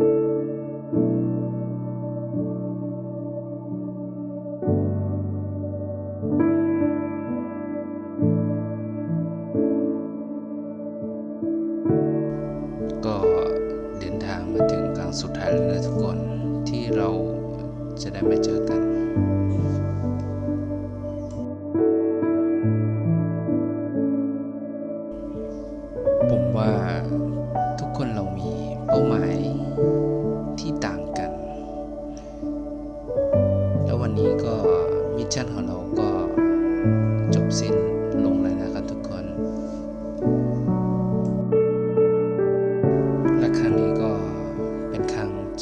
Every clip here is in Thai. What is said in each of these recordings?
ก็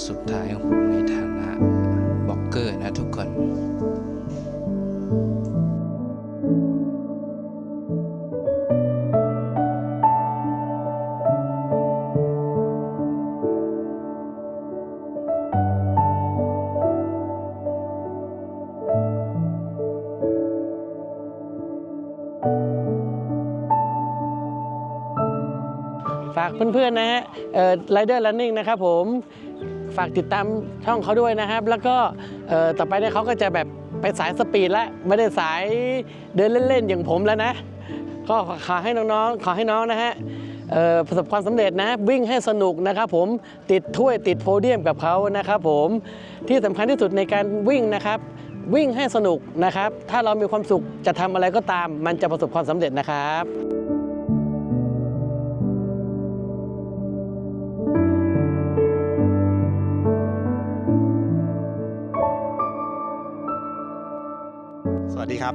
สุดท้ายของผมในฐานะบล็อกเกอร์นะทุกคนฝากเพื่อนๆนะฮะไรเอ่อ Rider Running นะครับผม ฝากติดตามช่องเขาด้วยนะครับ แล้วก็ต่อไปเนี่ยเขาก็จะแบบไปสายสปีดแล้วไม่ได้สายเดินเล่นๆอย่างผมแล้วนะ ก็ขอให้น้องๆขอให้น้องนะฮะประสบความสำเร็จนะวิ่งให้สนุกนะครับผมติดถ้วยติดโพเดียมกับเขานะครับผมที่สำคัญที่สุดในการวิ่งนะครับ วิ่งให้สนุกนะครับ ถ้าเรามีความสุขจะทำอะไรก็ตาม มันจะประสบความสำเร็จนะครับ ดีครับ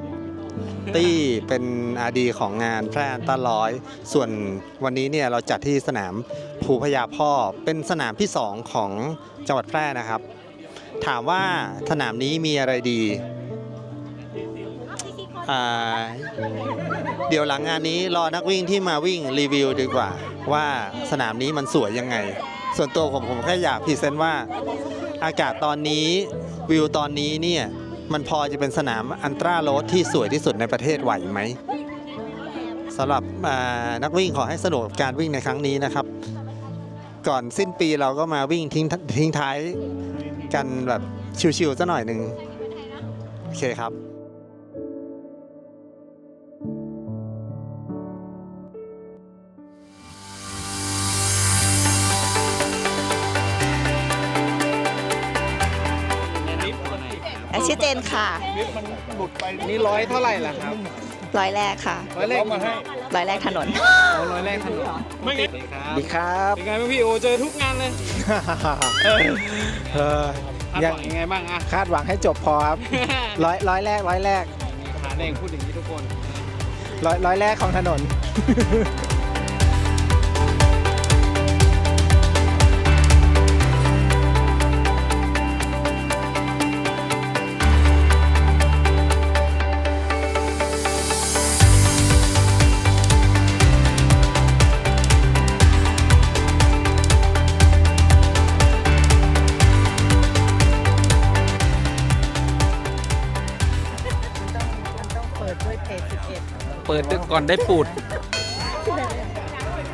ตี้เป็นอาดีของงานแพร่ต้าร้อย ส่วนวันนี้เนี่ยเราจัดที่สนามภูพญาพ่อเป็นสนามที่2ของจังหวัดแพร่นะครับ ถามว่าสนามนี้มีอะไรดีเดี๋ยวหลังงานนี้รอนักวิ่งที่มาวิ่งรีวิวดีกว่า ว่าสนามนี้มันสวยยังไง ส่วนตัวผมผมแค่อยากพรีเซนต์ว่าอากาศตอนนี้วิวตอนนี้เนี่ย มันพอจะเป็นสนามอันตราโรดที่สวยที่สุดในประเทศไหวไหมสำหรับนักวิ่งขอให้สนุกกับการวิ่งในครั้งนี้นะครับ ก่อนสิ้นปีเราก็มาวิ่งทิ้งทิ้งท้ายกันแบบชิวๆซะหน่อยหนึ่งโอเคครับ ชื่อเจนค่ะนี่ร้อยเท่าไหร่ล่ะครับร้อยแรกค่ะร้อยเลขมาให้ร้อยแรกถนนเอาร้อยแรกถนนไม่ไงดีครับเป็นไงบ้างพี่โอเจอทุกงานเลยเออคาดยังหวังยังไงบ้างอะคาดหวังให้จบพอครับร้อยร้อยแรกร้อยแรกหาเองพูดอย่างนี้ทุกคนร้อยร้อยแรกของถนน ก่อนได้ปูด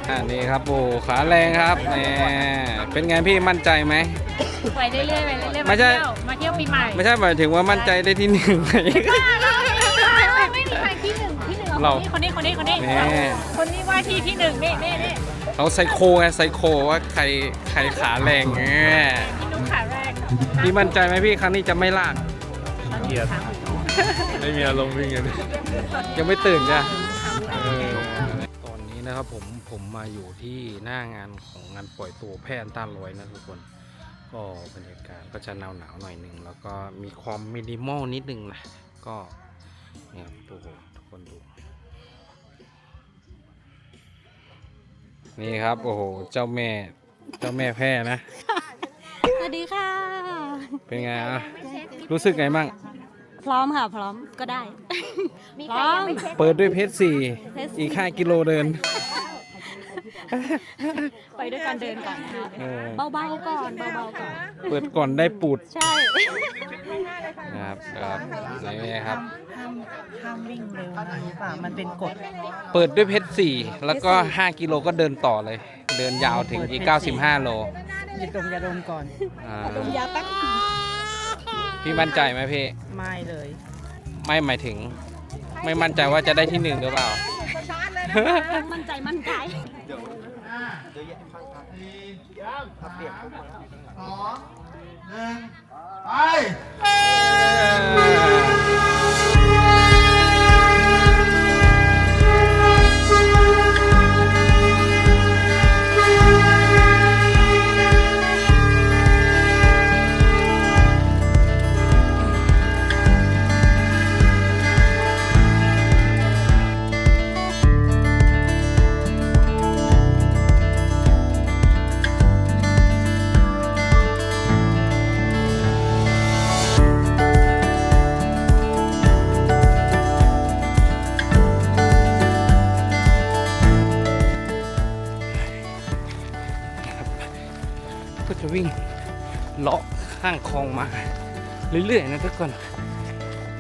อ่านี่ครับโอ้ขาแรงครับแหมเป็นไงพี่มั่นใจไหมไปเรื่อยๆไปเรื่อยๆไม่ใช่าเที่ยวมาเที่ยวปีใหม่ไม่ใช่หมายถึงว่ามั่นใจได้ที่หนึ่งไหม ไม่มีใครที่หนึ่งที่หนึ่งเราคนนี้คนนี้คนนี้แน่ คนนี้ว่าที่ที่หนึ่งนี่นี่นี่เขาไซโคไงไซโคว่าใครใครขาแรงแง่พี่นุ๊กขาแรกพี่มั่นใจไหมพี่ครั้งนี้จะไม่ลาก เกียรติไม่มีอารมณ์วิ่งเลยยังไม่ตื่นจ้ะ ตอนนี้นะครับผมผมมาอยู่ที่หน้างานของงานปล่อยตัวแพร่อันต้านลอยนะทุกคนก็บรรยากาศก็จะหนาวหนาวๆหน่อยหนึ่งแล้วก็มีความมินิมอลนิดนึงนะก็เนี่ยครับโอ้โหทุกคนดู นี่ครับ โอ้โห เจ้าแม่เจ้าแม่แพร่นะ สวัสดีค่ะ เป็นไงอะ รู้สึกไงบ้าง พร้อมค่ะ พร้อมก็ได้พร้อมเปิดด้วยเพชรสี่เพชรสี่อีก5กิโลเดิน ไปด้วยกันเดินก่อนนะคะเออ เบาๆก่อนเบาๆก่อน เปิดก่อนได้ปูดใช่ นะครับครับนี่ครับห้ามวิ่งเร็วนะรู้ป่ะมันเป็นกฎเปิดด้วยเพชรสี่แล้วก็ 5 กิโลก็เดินต่อเลย เดินยาวถึงอีก95 โลอย่าดมยาดมก่อนอ่า ดมยาแป๊บ พี่มั่นใจไหมพี่ ไม่เลย ไม่หมายถึง ไม่มั่นใจว่าจะได้ที่หนึ่งหรือเปล่า มั่นใจมั่นใจก็ เรื่อยๆนะทุกคน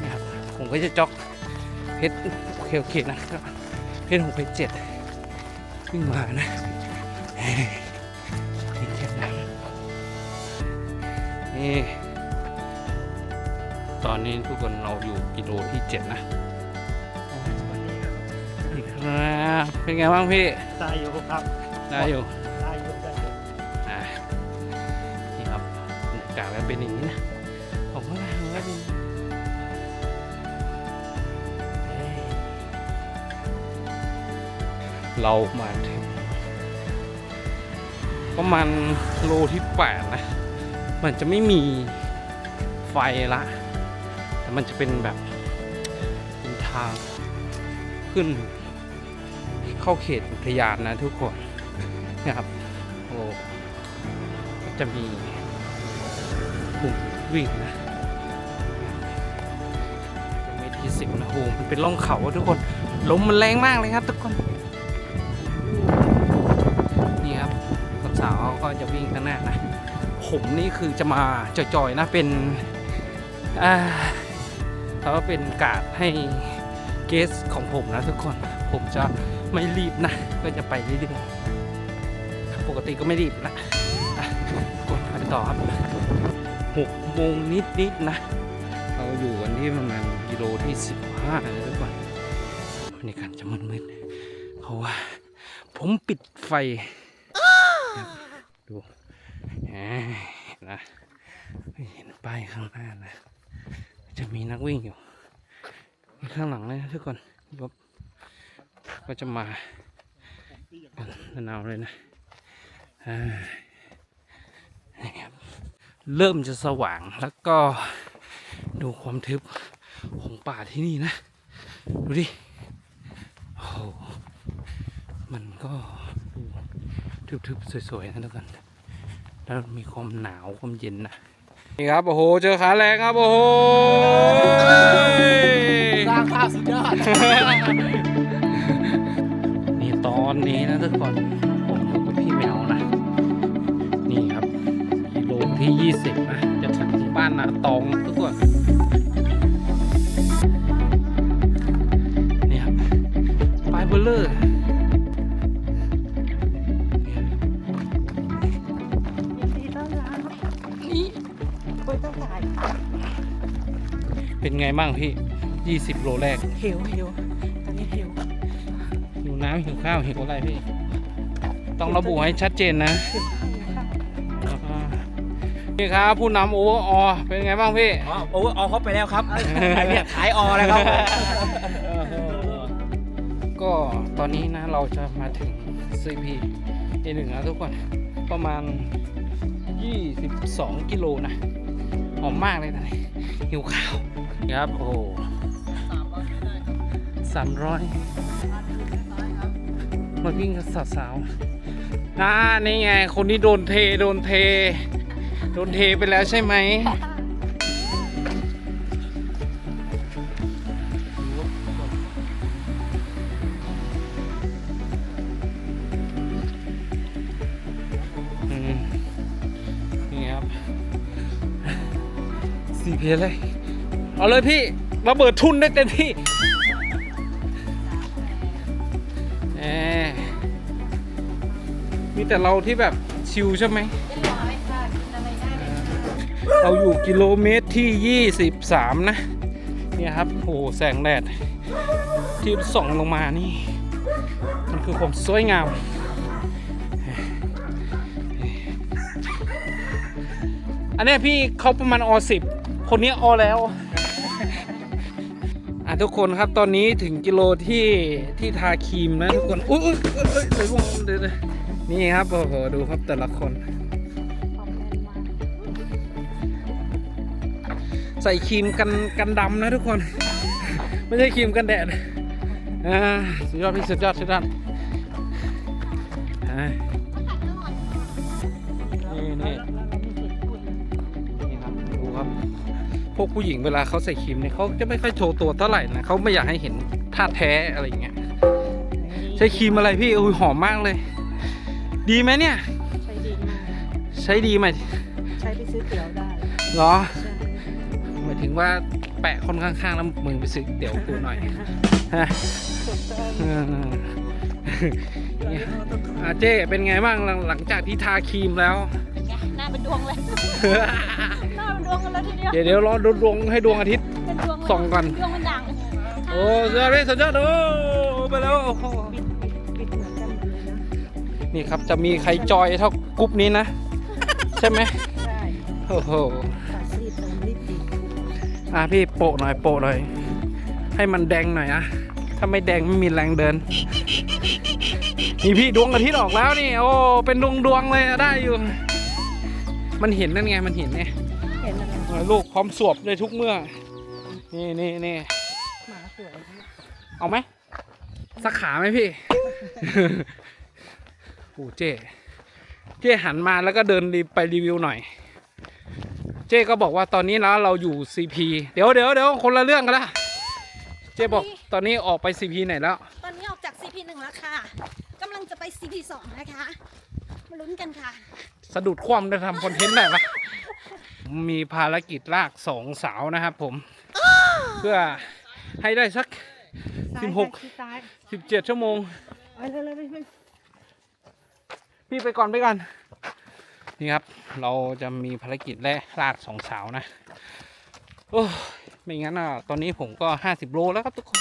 นะครับผมก็จะจ็อกเพชรโอเคโอเคนะเพชรหกเพชรเจ็ดวิ่งมานะเฮ้ยนี่แค่นั้นนี่ตอนนี้ทุกคนเราอยู่กิโลที่เจ็ดนะนี่ครับเป็นไงบ้างพี่ตายอยู่ครับได้อยู่ตายอยู่ได้อยู่อะนี่ครับบรรยากาศก็เป็นอย่างนี้นะ เรามาถึงประมาณโลที่แปดนะ มันจะไม่มีไฟละ แต่มันจะเป็นแบบเป็นทางขึ้นเข้าเขตอุทยานนะทุกคนนะครับโอ้จะมีปุ่มวิ่งนะจะไม่ที่สิบนะโอ้มันเป็นร่องเขาทุกคนลมมันแรงมากเลยครับทุกคน วิ่งข้างหน้านะ ผมนี่คือจะมาจ่อยๆนะเป็นเขาเป็นการ์ดให้เกสของผมนะทุกคน ผมจะไม่รีบนะ ก็จะไปเรื่อยๆปกติก็ไม่รีบนะกดไปต่อครับหกโมงนิดๆนะ เราอยู่กันที่ประมาณกิโลที่สิบห้าเลยทุกคนบรรยากาศจะมืดๆเพราะว่า ผมปิดไฟ ดูนะเห็นป้ายข้างหน้านะ จะมีนักวิ่งอยู่ ข้างหลังเลยนะทุกคนยบก็จะมาหนาวเลยนะอ่านี่ครับเริ่มจะสว่างแล้วก็ดูความทึบของป่าที่นี่นะ ดูดิโอ้มันก็ ทึบๆ สวยๆ นะทุกคน แล้วมีความหนาวความเย็นนะนี่ครับ โอ้โห เจอขาแรงครับ โอ้โห สร้างภาพสุดยอด นี่ตอนนี้นะทุกคน ผมอยู่กับพี่แมวนะ นี่ครับกิโลที่ 20 นะ จะถึงบ้านนาตองทุกคนนี่ครับปลายเบลเลอร์ เป็นไงบ้างพี่ 20 โลแรกเหี่ยวเหี่ยวตอนนี้เหี่ยวหิวน้ำหิวข้าวหิวอะไรพี่ ต้องระบุให้ชัดเจนนะอ่านี่ครับผู้นำโอเวอร์ออเป็นไงบ้างพี่อ๋อโอเวอร์ออลเขาไปแล้วครับเนี่ยขายออแล้วครับ ก็ตอนนี้นะเราจะมาถึง CP A1 นะทุกคน ประมาณ 22 กิโลนะ หอมมากเลยนะหิวข้าวครับ โอ้โหสามร้อยมาวิ่งกับสาวๆอ่านี่ไง คนที่โดนเท โดนเท โดนเทไปแล้วใช่ไหม เพลเลย เอาเลยพี่ระเบิดทุนได้เต็มที่แหมมีแต่เราที่แบบชิลใช่ไหมเเราอยู่กิโลเมตรที่ 23 นะ เนี่ยครับโอ้โหแสงแดด ที่ส่องลงมานี่ มันคือความสวยงามอันเนี้ยพี่เขาประมาณอ10 คนนี้ออแล้วอะทุกคนครับตอนนี้ถึงกิโลที่ที่ทาครีมนะทุกคนอุ้ยอุ้ยอุ้ยเดี๋ยวงเดี๋ยวเดี๋ยวนี่ครับโอ้โหดูครับแต่ละคน ใส่ครีมกันกันดำนะทุกคน ไม่ใช่ครีมกันแดดอ่าสุดยอดพี่สุดยอดสุดยอด ผู้หญิงเวลาเขาใส่ครีมเนี่ยเขาจะไม่ค่อยโชว์ตัวเท่าไหร่นะเขาไม่อยากให้เห็นท่าแท้อะไรอย่างเงี้ยใช้ครีมอะไรพี่อุ้ยหอมมากเลย ดีไหมเนี่ย ใช้ดีมากใช้ดีไหมใช้ไปซื้อเตี๋ยวได้เหรอหมายถึงว่าแปะคนข้างๆแล้วมึงไปซื้อเดี๋ยวกูหน่อยฮะถูกต้องเออเนี่ยอาเจ้เป็นไงบ้างหลังหลังจากที่ทาครีมแล้ว เป็นไงหน้าเป็นดวงเลย แล้วทีเดียวเดี๋ยวเดี๋ยวรอดูดวงให้ดวงอาทิตย์ เป็นดวงเลยส่องก่อน ดวงมันดังโอ้สุดยอดเลยสุดยอดโอ้ไปแล้วโอ้โหปิดเหมือนกันหมดเลยนะนี่ครับจะมีใครจอยเท่ากรุ๊ปนี้นะ ใช่ไหมใช่โอ้โหตัดซีดเติมรีดดีอะพี่โปะหน่อยโปะหน่อย ให้มันแดงหน่อยอะถ้าไม่แดงไม่มีแรงเดินนี่พี่ดวงอาทิตย์ออกแล้วนี่ โอ้เป็นดวงดวงๆเลยอะได้อยู่ มันเห็นนั่นไงมันเห็นเนี่ย ลูกพร้อมสวบเลยทุกเมื่อ นี่นี่นี่หมาสวยเอาไหมสักขาไหมพี่ โอ้เจ๊เจ๊หันมาแล้วก็เดินรีไปรีวิวหน่อย เจ๊ก็บอกว่าตอนนี้นะเราอยู่ CP เดี๋ยวเดี๋ยวเดี๋ยวคนละเรื่องกันละเจ๊บอกตอนนี้ออกไป CP ไหนแล้ว ตอนนี้ออกจาก CP 1แล้วค่ะกำลังจะไป CP 2นะคะ มาลุ้นกันค่ะ สะดุดคว่ำได้ทำคอนเทนต์ได้ปะ มีภารกิจลากสองสาวนะครับผม เพื่อให้ได้สักสิบหกซ้าย17 ชั่วโมงไปเลยเลยเลยพี่ไปก่อนไปก่อน นี่ครับ เราจะมีภารกิจแรกลากสองสาวนะ โอ้ยไม่งั้นอะ ตอนนี้ผมก็ 50 โลแล้วครับทุกคน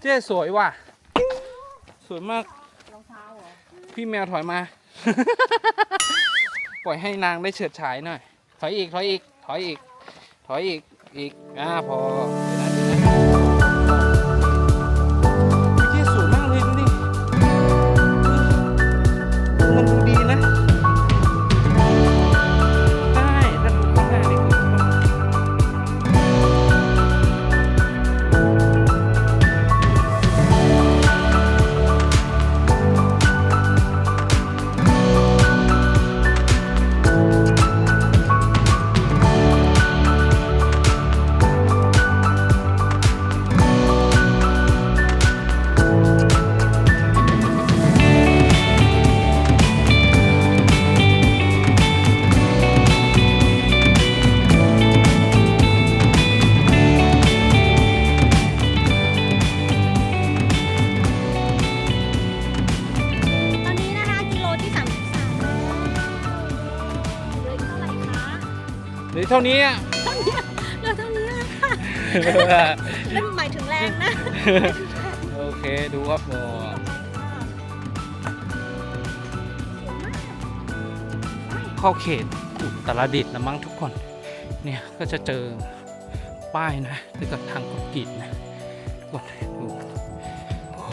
เจ๊สวยว่ะ สวยมากพี่แมวถอยมา ปล่อยให้นางได้เฉิดฉายหน่อย ถอยอีก ถอยอีก ถอยอีก ถอยอีก อีก อ่าพอ เท่านี้อะเหลือเท่านี้แล้วค่ะนั่นหมายถึงแรงนะโอเคดูครับโอ้เข้าเขตอุตรดิตถ์นะมั้งทุกคน เนี่ยก็จะเจอป้ายนะที่กับทางคอนกรีตนะทุกคนดูโอ้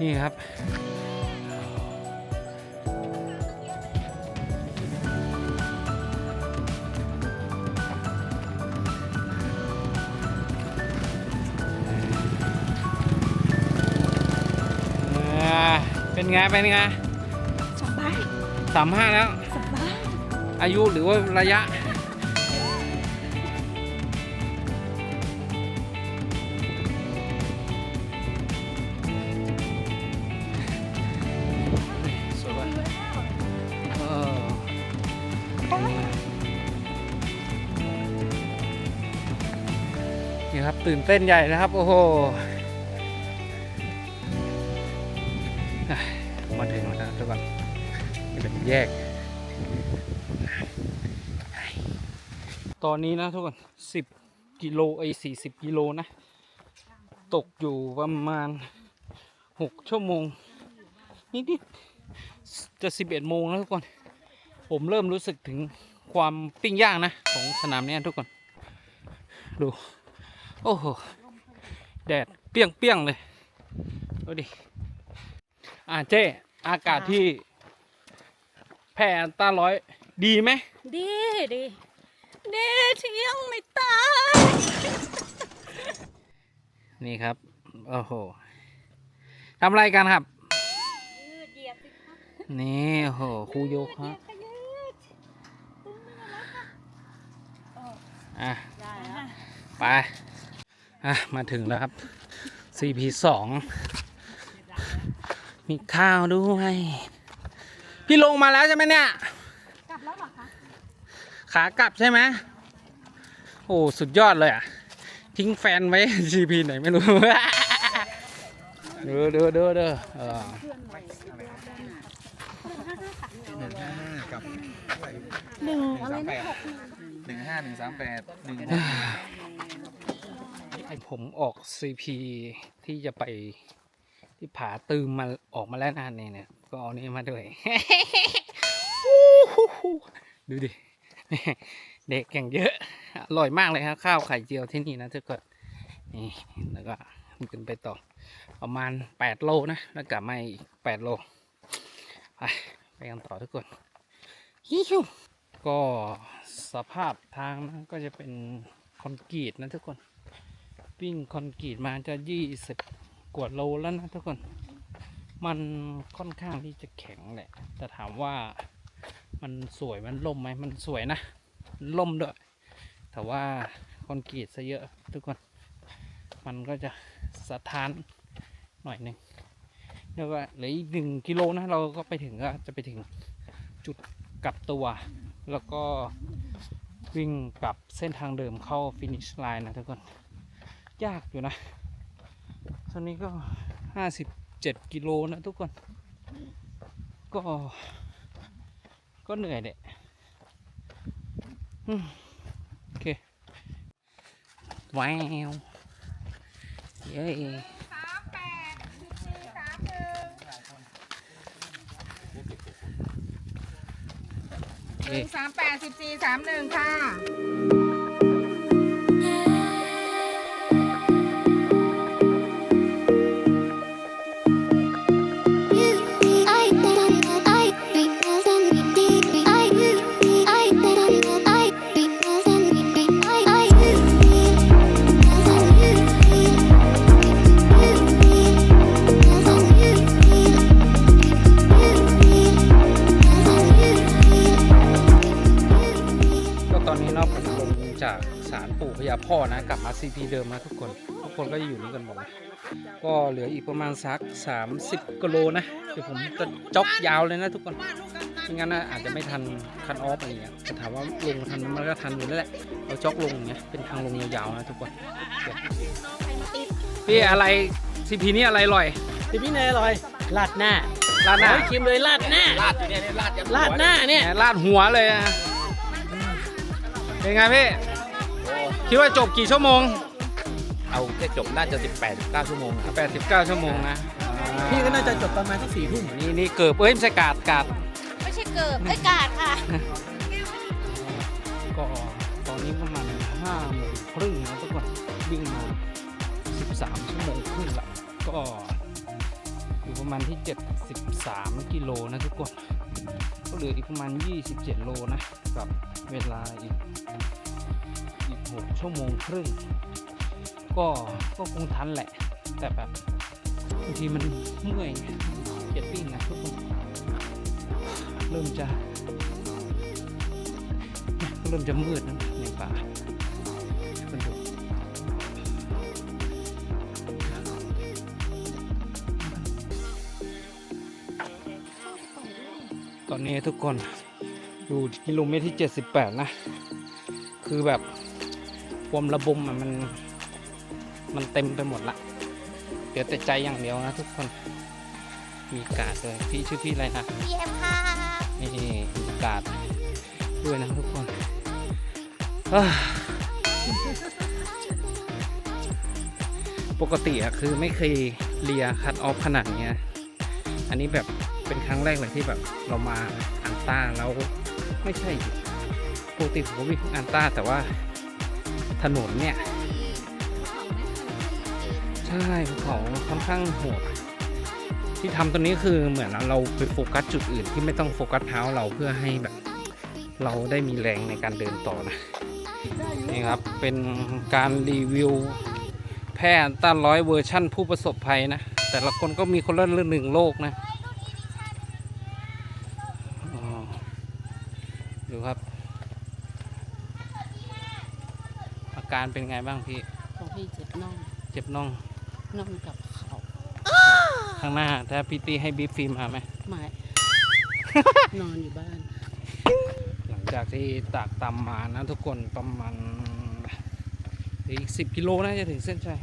นี่ครับ เป็นไงเป็นไงสบายสามห้าแล้ว สบายอายุหรือว่าระยะ สวยปะเออเนี่ยนี่ครับตื่นเต้นใหญ่นะครับ โอ้โห แยก ตอนนี้นะทุกคนสิบกิโลไอ้สี่สิบกิโลนะ ตกอยู่ประมาณหกชั่วโมง นิดๆจะสิบเอ็ดโมงแล้วทุกคน ผมเริ่มรู้สึกถึงความปิ้งย่างนะ ของสนามนี้ทุกคน ดู โอ้โห แดดเปี้ยงเปี้ยงเลย ดูดิ อ่าเจ๊อากาศที่ แพร่อันต้าร้อยดีไหมดีดีดีเที่ยงไม่ตาย นี่ครับ โอ้โหทำอะไรกันครับเหยียบสิคะนี่โอ้โหครูโยคะขยืดอะไป อะ มาถึงแล้วครับ CP สอง มีข้าวด้วย พี่ลงมาแล้วใช่ไหมเนี่ย กลับแล้วเหรอคะ ขากลับใช่ไหมโอ้ สุดยอดเลยอะ ทิ้งแฟนไว้ CP ไหนไม่รู้ เด้อเด้อเด้อเด้อเออหนึ่งอะไรนะหกหนึ่งห้าหนึ่งสามแปดหนึ่งไอผมออก CP ที่จะไปที่ผาตืมมาออกมาแล้วนะเนี่ยเนี่ย ก็เอานี้มาด้วย ดูดิ เด็กอย่างเยอะ อร่อยมากเลยครับข้าวไข่เจียวที่นี่นะทุกคนนี่แล้วก็ขึ้นไปต่อ ประมาณ8โลนะ แล้วกลับมาอีก8โล ไปไปกันต่อทุกคนฮิวก็สภาพทางนะก็จะเป็นคอนกรีตนะทุกคนวิ่งคอนกรีตมาจะยี่สิบกว่าโลแล้วนะทุกคน มันค่อนข้างที่จะแข็งแหละ แต่ถามว่ามันสวยมันล่มไหมมันสวยนะล่มด้วย แต่ว่าคอนกรีตซะเยอะทุกคน มันก็จะสะท้านหน่อยหนึ่งแล้วก็เหลืออีกหนึ่งกิโลนะ เราก็ไปถึงก็จะไปถึงจุดกลับตัว แล้วก็วิ่งกลับเส้นทางเดิมเข้าฟินิชไลน์นะทุกคน ยากอยู่นะ ตอนนี้ก็ห้าสิบ เจ็ดกิโลนะทุกคน ก็ ก็เหนื่อยแหละโอเค ว้าวเย้หนึ่งสามแปดสิบสี่สามหนึ่งค่ะ พญาพ่อนะกลับมาซีพีเดิมนะทุกคน ทุกคนก็อยู่นี่กันหมดเลยก็เหลืออีกประมาณสัก 30กิโลนะเดี๋ยวผมจะจ็อกยาวเลยนะทุกคนไม่งั้นนะอาจจะไม่ทันคันออฟอะไรเงี้ยแต่ถามว่าลงทันไหมมันก็ทันอยู่นั่นแหละเราจ็อกลงอย่างเงี้ยเป็นทางลงยาวๆนะทุกคนโอเคพี่อะไรซีพีนี่อะไรอร่อยที่พี่เนยอร่อยลาดหน้าราดหน้าโอ้ยชิมเลยลาดหน้าลาดอยู่เนี่ยลาดยันลาดหน้าเนี่ยแหมลาดหัวเลยอะเป็นไงพี่ คิดว่าจบกี่ชั่วโมง เอาแค่จบน่าจะ 18 9ชั่วโมงครับ89 ชั่วโมงนะพี่ก็น่าจะจบประมาณสักสี่ทุ่มนี่นี่เกิบเอ้ยไม่ใช่กาดกาดไม่ใช่เกิบไอ้ยกาดค่ะ ก็ตอนนี้ประมาณห้าโมงครึ่งนะทุกคนวิ่งมา 13 ชั่วโมงครึ่งละก็อยู่ประมาณที่ 73 กิโลนะทุกคน ก็เหลืออีกประมาณ 27 โลนะ กับเวลาอีกอีก 6 ชั่วโมงครึ่ง ก็ก็คงทันแหละ แต่แบบบางทีมันเมื่อยเจ็ดปิ้งนะทุกคนเริ่มจะ เริ่มจะมืดนะในป่า นนี้ทุกคนอยู่กิโลเมตรที่ 78 นะ คือแบบความระบมอะมันมันเต็มไปหมดละเดี๋ยวแต่ใจอย่างเดียวนะทุกคน มีการ์ดเลยพี่ชื่อพี่อะไรนะพีเอ็มค่ะนี่มีการ์ดด้วยนะทุกคนเอ้อปกติอะคือไม่เคยเลียคัดออฟขนาดเนี้ย อันนี้แบบ เป็นครั้งแรกเลยที่แบบเรามาอันต้าแล้วไม่ใช่ปกติผมก็วิ่งอันต้าแต่ว่าถนนเนี่ย ใช่ภูเขาค่อนข้างโหดที่ทำตัวนี้คือเหมือนเราไปโฟกัสจุดอื่นที่ไม่ต้องโฟกัสเท้าเราเพื่อให้แบบ เราได้มีแรงในการเดินต่อนะนี่ครับเป็นการรีวิวแพร่อันต้านร้อยเวอร์ชั่นผู้ประสบภัยนะ แต่ละคนก็มีคนละเรื่องหนึ่งโลกนะอ๋อดูครับ อา การเป็นไงบ้างพี่ของพี่เจ็บน่องเจ็บน่องน่องกับเขาข้างหน้าถ้าพี่ตีให้บีฟฟิล์มมาไหมหมายนอนอยู่บ้าน หลังจากที่ตากตำมานะทุกคนประมาณอีกสิบกิโลน่าจะถึงเส้นชัย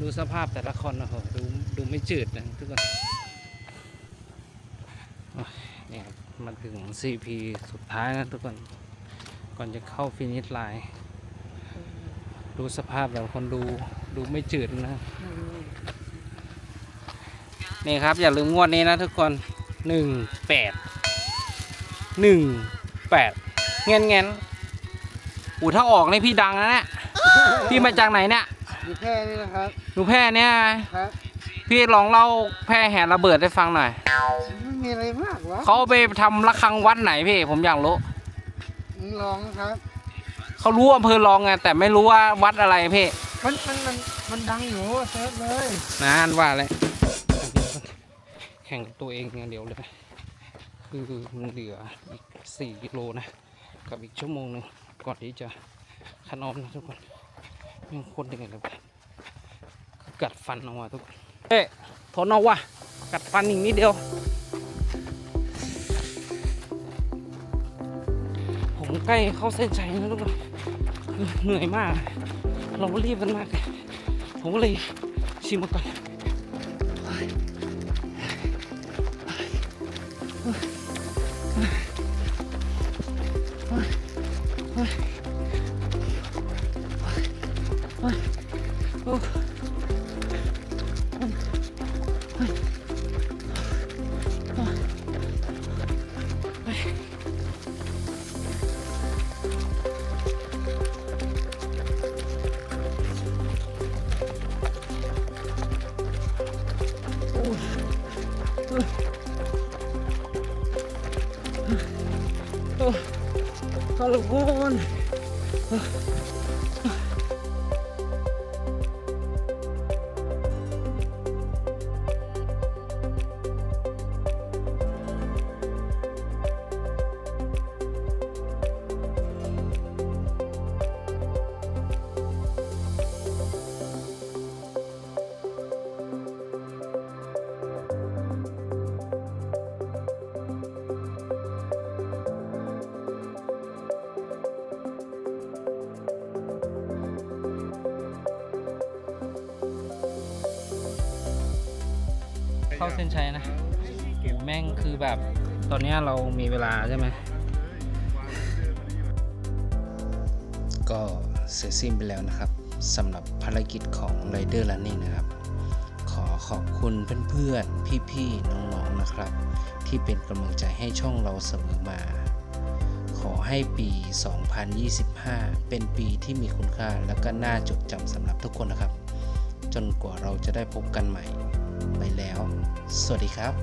ดูสภาพแต่ละคนนะโหดูดูไม่จืดนะทุกคนโอ้ยเนี่ยครับมาถึง CP สุดท้ายนะทุกคน ก่อนจะเข้าฟินิชไลน์ ดูสภาพแต่ละคนดูดูไม่จืดนะ นี่ครับอย่าลืมงวดนี้นะทุกคนหนึ่งแปดหนึ่งแปดเงี้ยเงี้ยอูถ้าออกนี่พี่ดังนะเนี่ยพี่มาจากไหนเนี่ยอยู่แค่นี้นะครับหนูแพร่เนี่ยครับพี่ลองเล่าแพร่แห่ระเบิดให้ฟังหน่อยไม่มีอะไรมากวะเขาไปทำระฆังวัดไหนพี่ผมอยากรู้ลองครับ เขารู้อำเภอรองไงแต่ไม่รู้ว่าวัดอะไรพี่มันมันมันมันดังอยู่เซิร์ชเลยนานว่าเลยแข่งกับตัวเองอย่างเดียวเลยคือมันเหลืออีกสี่กิโลนะ กับอีกชั่วโมงหนึงก่อนที่จะคันออมนะทุกคนยังโคนเหนื่อยเลยว่ะกัดฟันออกมาทุกคนเอ๊ะทนเอาว่ะกัดฟันอีกนิดเดียว ผมใกล้เข้าเส้นชัยแล้วทุกคนเหนื่อยมาก เรารีบกันมากเลยผมก็เลยชิมมาก่อนอ้ย เข้าเส้นชัยนะโหแม่งคือแบบ ตอนเนี้ยเรามีเวลาใช่ไหม ก็เสร็จสิ้นไปแล้วนะครับสำหรับภารกิจของ Rider Running นะครับ ขอขอบคุณเพื่อนๆ พี่ๆ น้องๆ นะครับ ที่เป็นกำลังใจให้ช่องเราเสมอมา ขอให้ปี 2025 เป็นปีที่มีคุณค่าและก็น่าจดจำสำหรับทุกคนนะครับ จนกว่าเราจะได้พบกันใหม่ ไปแล้ว สวัสดีครับ